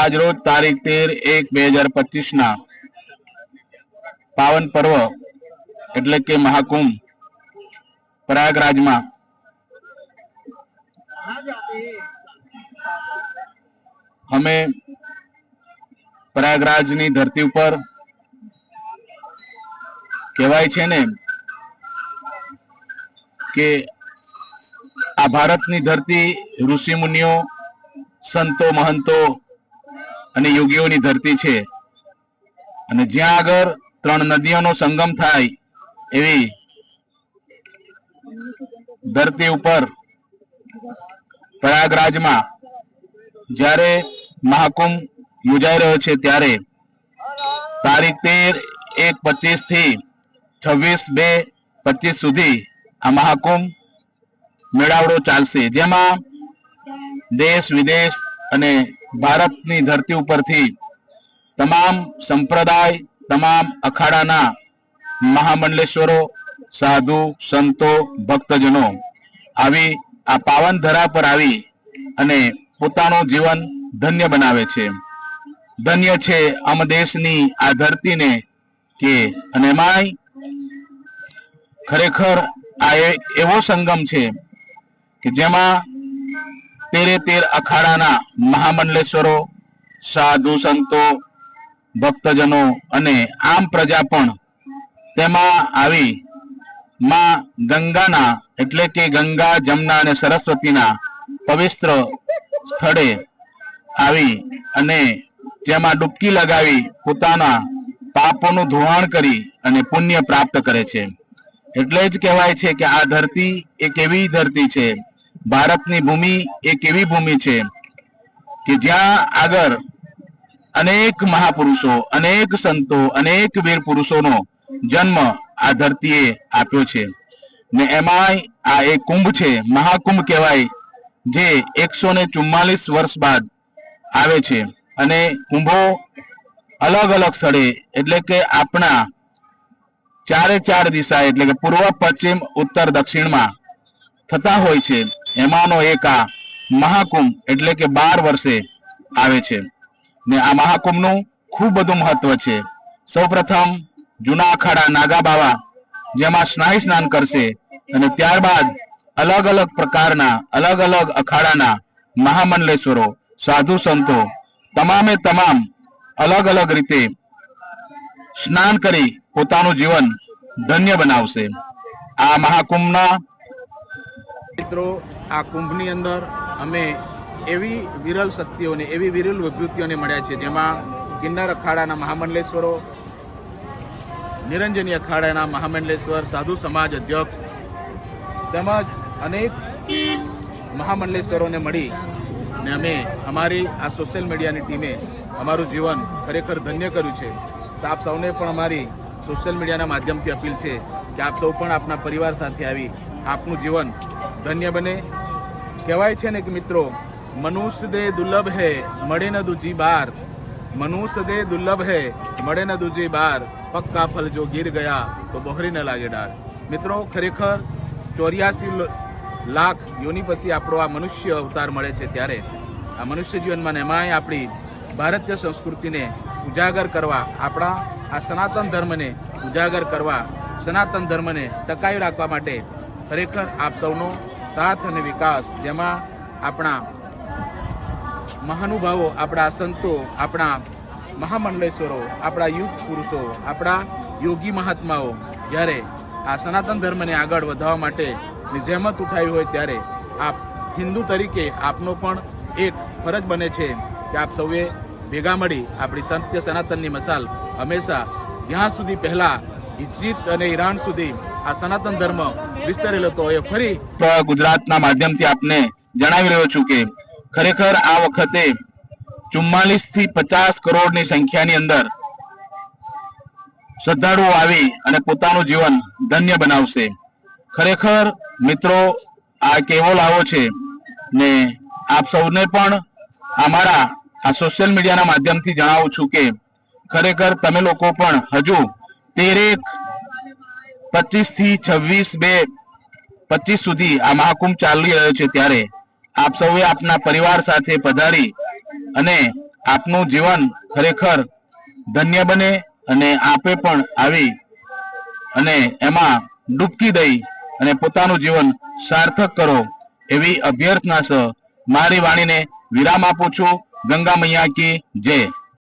આજ રોજ તારીખ તેર એક બે હજાર પચીસ ના પાવન પર્વ એટલે કે મહાકુંભ પ્રયાગરાજમાં. અમે પ્રયાગરાજની ધરતી ઉપર કહેવાય છે ને કે આ ભારતની ધરતી ઋષિ મુનિઓ, સંતો, મહંતો અને યોગીઓની ધરતી છે. અને જ્યાં આગળ ત્રણ નદીઓનો સંગમ થાય એવી ધરતી ઉપર પ્રયાગરાજમાં જ્યારે મહાકુંભ યોજાઈ રહ્યો છે ત્યારે તારીખ તેર એક પચીસથી છવ્વીસ બે પચીસ સુધી આ મહાકુંભ મેળાવડો ચાલશે. જેમાં દેશ વિદેશ અને ભારતની ધરતી ઉપરથી તમામ સંપ્રદાય, તમામ અખાડાના મહામંડલેશ્વરો, સાધુ, સંતો, ભક્તજનો આવી આ પાવન ધરા પર આવી અને પોતાનું જીવન ધન્ય બનાવે છે. ધન્ય છે અમ દેશની આ ધરતીને કે અને માય ખરેખર આ એવો સંગમ છે કે જેમાં તેરે તેર અખાડાના મહામંડલેશ્વરો, સાધુ સંતો, ભક્તજનો અને આમ પ્રજા પણ તેમાં આવી માં ગંગાના એટલે કે ગંગા, જમના અને સરસ્વતીના પવિત્ર સ્થળે આવી અને જેમાં ડૂબકી લગાવી પોતાના પાપોનું ધોવાણ કરી અને પુણ્ય પ્રાપ્ત કરે છે. એટલે જ કહેવાય છે કે આ ધરતી એક એવી ધરતી છે ભારતની ભૂમિ એક એવી ભૂમિ છે? કે જ્યાં આગળ અનેક મહાપુરુષો, અનેક સંતો, અનેક વીર પુરુષોનો જન્મ આ ધરતીએ આપ્યો છે. ને એમાંય આ એક કુંભ છે, મહાકુંભ કહેવાય, જે એકસો ને ચુમ્માલીસ વર્ષ બાદ આવે છે. અને કુંભો અલગ અલગ સ્થળે, એટલે કે આપણા ચારે ચાર દિશા, એટલે કે પૂર્વ, પશ્ચિમ, ઉત્તર, દક્ષિણમાં થતા હોય છે. એમાંનો એક આ મહાકુંભ એટલે કે બાર વર્ષે આવે છે. ને આ મહાકુંભનું ખૂબ બધું મહત્વ છે. સૌપ્રથમ જૂના અખાડા નાગા બાવા જેમાં સ્નાયુ સ્નાન કરશે અને ત્યારબાદ અલગ અલગ પ્રકારના, અલગ અલગ અખાડાના મહામંડલેશ્વરો, સાધુ સંતો, તમામે તમામ અલગ અલગ રીતે સ્નાન કરી પોતાનું જીવન ધન્ય બનાવશે. આ મહાકુંભના મિત્રો, આ કુંભની અંદર અમે એવી વિરલ શક્તિઓને, એવી વિરલ વિભૂતિઓને મળ્યા છે જેમાં કિન્નર અખાડાના મહામંડલેશ્વરો, નિરંજની અખાડાના મહામંડલેશ્વર, સાધુ સમાજ અધ્યક્ષ તેમજ અનેક મહામંડલેશ્વરોને મળી ને અમે અમારી આ સોશિયલ મીડિયાની ટીમે અમારું જીવન ખરેખર ધન્ય કર્યું છે. તો આપ સૌને પણ અમારી સોશિયલ મીડિયાના માધ્યમથી અપીલ છે કે આપ સૌ પણ આપના પરિવાર સાથે આવી આપનું જીવન ધન્ય બને. કહેવાય છે ને કે મિત્રો, મનુષ્ય દે દુર્લભ હે, મળે ન દૂજી બાર. મનુષ્ય દે દુર્લભ હે, મળે ન દૂજી બાર. પક્કા ફલ જો ગીર ગયા, તો બહોરી ન લાગે ડાળ. મિત્રો, ખરેખર ચોર્યાસી લાખ યોની પછી આપણો આ મનુષ્ય અવતાર મળે છે ત્યારે. આ મનુષ્ય જીવનમાં એમાંય આપણી ભારતીય સંસ્કૃતિને ઉજાગર કરવા, આપણા આ સનાતન ધર્મને ઉજાગર કરવા, સનાતન ધર્મને ટકાવી રાખવા માટે ખરેખર આપ સૌનો સાથ અને વિકાસ જેમાં આપણા મહાનુભાવો, આપણા સંતો, આપણા મહામંડલેશ્વરો, આપણા યુગ પુરુષો, આપણા યોગી મહાત્માઓ, જ્યારે આ સનાતન ધર્મને આગળ વધારવા માટે જહેમત ઉઠાવી હોય ત્યારે આપ હિન્દુ તરીકે આપનો પણ એક ફરજ બને છે કે આપ સૌએ ભેગા મળી આપણી સત્ય સનાતનની મસાલ હંમેશા જ્યાં સુધી પહેલાં ઇજિપ્ત અને ઈરાન સુધી આ સનાતન ધર્મ વિસ્તરેલો હતો એ ફરી ગુજરાતના માધ્યમથી આપને જણાવી રહ્યો છું કે ખરેખર આ વખતે ચુમ્માલીસથી પચાસ કરોડની સંખ્યાની અંદર શ્રદ્ધાળુઓ આવી અને પોતાનું જીવન ધન્ય બનાવશે. ખરેખર મિત્રો, આ કેવો લાવો છે ને આપ સૌને પણ અમારા આ સોશિયલ મીડિયાના માધ્યમથી જણાવું છું કે ખરેખર તમે લોકો પણ હજુ તેરેક પચીસથી છવ્વીસ બે, પચીસ સુધી આ મહાકુંભ ચાલી રહ્યો છે ત્યારે આપ સૌએ આપના પરિવાર સાથે પધારી અને આપનું જીવન ખરેખર ધન્ય બને અને આપે પણ આવી અને એમાં ડૂબકી દઈ અને પોતાનું જીવન સાર્થક કરો એવી અભ્યર્થના સહ મારી વાણીને વિરામ આપું છું. ગંગા મૈયા કી જય.